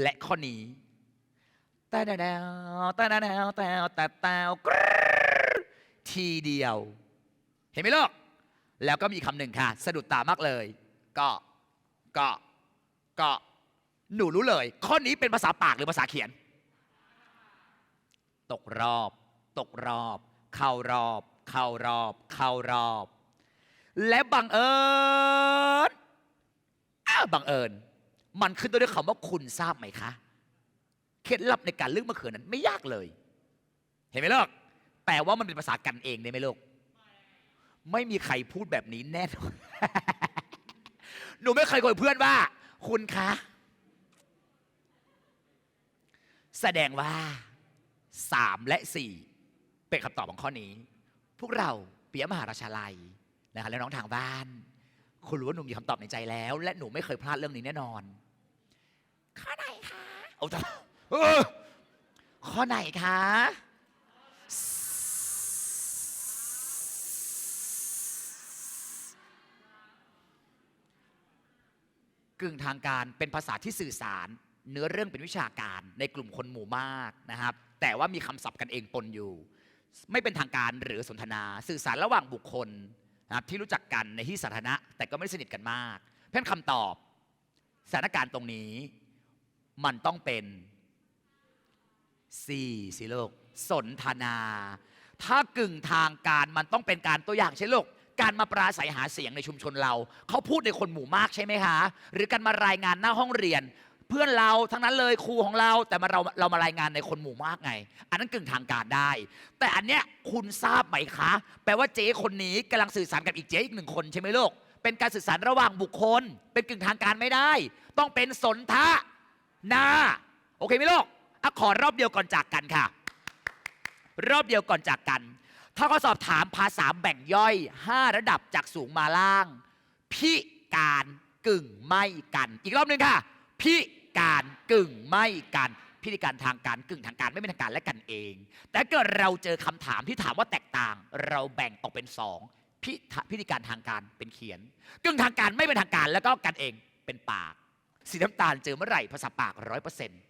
และข้อนี้แต่แนวแต่แนวแต่แต่แต่ทีเดียว เห็นไหมลูกแล้วก็มีคำหนึ่งค่ะ สะดุดตามากเลยก็ก็ก็หนูรู้เลย ข้อนี้เป็นภาษาปากหรือภาษาเขียน ตกรอบ ตกรอบ เข้ารอบ เข้ารอบ เข้ารอบ และบังเอิญอ้าบังเอิญ มันขึ้นต้นด้วยคำว่าคุณทราบไหมคะ เคล็ดลับในการเลือกมะเขือนั้นไม่ยากเลย เห็นไหมลูกแปลว่ามันเป็นภาษากันเองได้ไหมลูกไม่มีใครพูดแบบนี้แน่นอนหนูไม่เคยคุยกับเพื่อนว่า คุณคะ แสดงว่าสามและสี่เป็นคำตอบของข้อนี้ พวกเราเปียมหาราชาลัยนะคะและน้องทางบ้าน คุณรู้ว่าหนูมีคำตอบในใจแล้ว และหนูไม่เคยพลาดเรื่องนี้แน่นอน ข้อไหนคะโอ้ตายเออข้อไหนคะกึ่งทางการเป็นภาษาที่สื่อสาร เนื้อเรื่องเป็นวิชาการในกลุ่มคนหมู่มากนะครับ แต่ว่ามีคำศัพท์กันเองปนอยู่ ไม่เป็นทางการหรือสนทนา สื่อสารระหว่างบุคคล นะครับที่รู้จักกันในที่สาธารณะ แต่ก็ไม่ได้สนิทกันมาก เพราะฉะนั้นคำตอบสถานการณ์ตรงนี้ มันต้องเป็นสี่สิโลกสนทนา ถ้ากึ่งทางการมันต้องเป็นการตัวอย่างใช่ลูกการมาปราศัยหาเสียงในชุมชนเรา เขาพูดในคนหมู่มากใช่ไหมคะ หรือการมารายงานหน้าห้องเรียน เพื่อนเราทั้งนั้นเลยครูของเรา แต่มาเราเรามารายงานในคนหมู่มากไง อันนั้นกึ่งทางการได้ แต่อันเนี้ยคุณทราบไหมคะ แปลว่าเจ๊คนนี้กำลังสื่อสารกับอีกเจ๊อีกหนึ่งคนใช่ไหมลูกเป็นการสื่อสารระหว่างบุคคล เป็นกึ่งทางการไม่ได้ ต้องเป็นสนทนาโอเคไหมลูกอะขอรอบเดียวก่อนจากกันค่ะ รอบเดียวก่อนจากกัน ถ้าเขาสอบถามภาษาแบ่งย่อย 5 ระดับจากสูงมาล่าง พิการกึ่งไม่กัน อีกรอบหนึ่งค่ะ พิ การกึ่งไม่กันพิธีการทางการกึ่งทางการไม่เป็นทางการและกันเอง แต่เกิดเราเจอคำถามที่ถามว่าแตกต่าง เราแบ่งออกเป็นสองพิธพิธีการทางการเป็นเขียน กึ่งทางการไม่เป็นทางการแล้วก็กันเองเป็นปาก สีน้ำตาลเจอเมื่อไหร่ภาษาปากร้อยเปอร์เซ็นต์